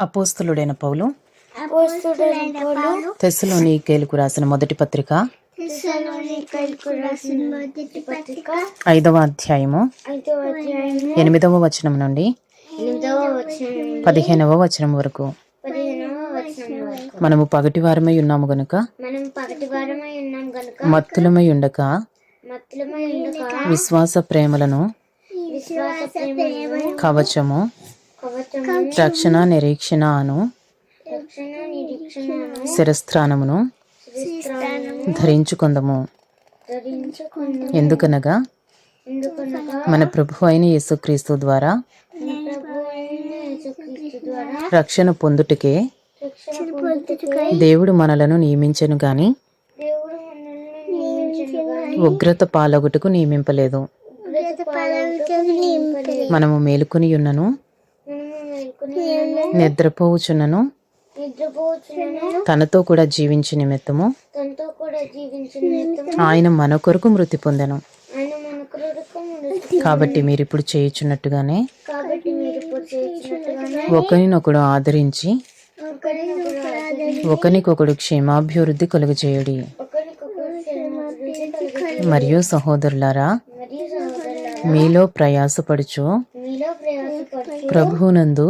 అపోస్తులుడైన పౌలు. అపోస్తుడైన పౌలు. తెస్సులోని కేలుకు రాసిన మొదటి పత్రిక. ఐదవ అధ్యాయము. ఎనిమిదవ వచనం నుండి పదిహేనవ వచనం వరకు. మనము పగటివారమై ఉన్నాము గనుక మనం పగటి వారమై ఉన్నాం గనుక మత్తులమై ఉండక విశ్వాస ప్రేమలను కవచము రక్షణ నిరీక్షణ అను రక్షణ నిరీక్షణను శిరస్త్రానమును శ్రీస్థానము ధరించుకుందము. ఎందుకనగా మన ప్రభు అయిన యేసుక్రీస్తు ద్వారా రక్షణ పొందుటకే దేవుడు మనలను నియమించను గాని ఉగ్రత పాలగుటకు నియమింపలేదు. మనము మేలుకొని ఉన్నను. నిద్రపోవుచున్నను. తనతో కూడా జీవించి నిమిత్తము. ఆయన మన కొరకు మృతి పొందెను. కాబట్టి మీరు ఇప్పుడు చేయుచున్నట్టుగానే ఒకరినొకడు ఆదరించి ఒకరికొకడు క్షేమాభివృద్ధి కలుగజేయుడి. మరియు సహోదరులారా మీలో ప్రయాసపడుచు ప్రభువునందు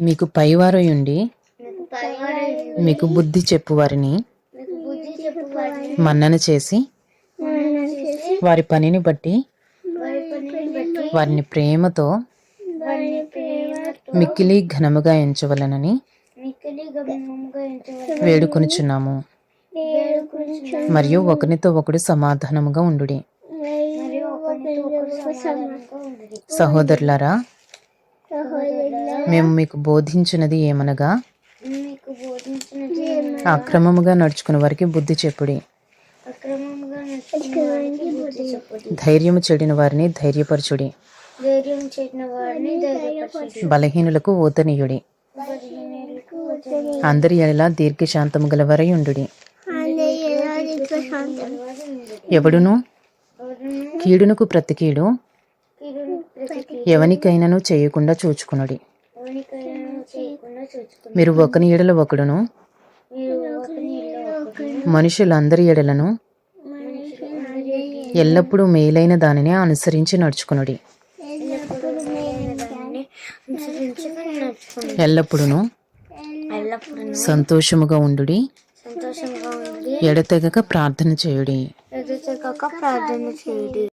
మీకు పైవారయుండి మీకు బుద్ధి బుద్ధి చెప్పువారిని మన్నన చేసి వారి పనిని బట్టి వారిని ప్రేమతో వారిని మిక్కిలి ఘనముగా ఎంచవలనని వేడుకొనుచున్నాము. మరియు ఒకరితో ఒకడు సమాధానముగా ఉండుడి మరియు ఒకరితో ఒకరు సమాధానంగా ఉండుడి. సహోదరులారా మేము మీకు బోధించినది ఏమనగా అక్రమముగా నడుచుకుని వారికి బుద్ధి చెప్పుడి. ధైర్యము చెడిన వారిని ధైర్యపరచుడి. బలహీనులకు వచనం అందరి ఎలా దీర్ఘశాంతము గలవరై ఉండుడి. ఎవడును? కీడునకు ప్రతి కీడు ఎవనికైనాను చేయకుండా చూచుకునుడి. మీరు ఒకని ఎడల ఒకడును. మనుషులందరి ఎడలను ఎల్లప్పుడూ మేలైన దానిని అనుసరించి నడుచుకునుడి. ఎల్లప్పుడూ సంతోషముగా ఉండి ఎడతెగక ప్రార్థన చేయుడి. ఎదుటగా ప్రార్థన చేయుడి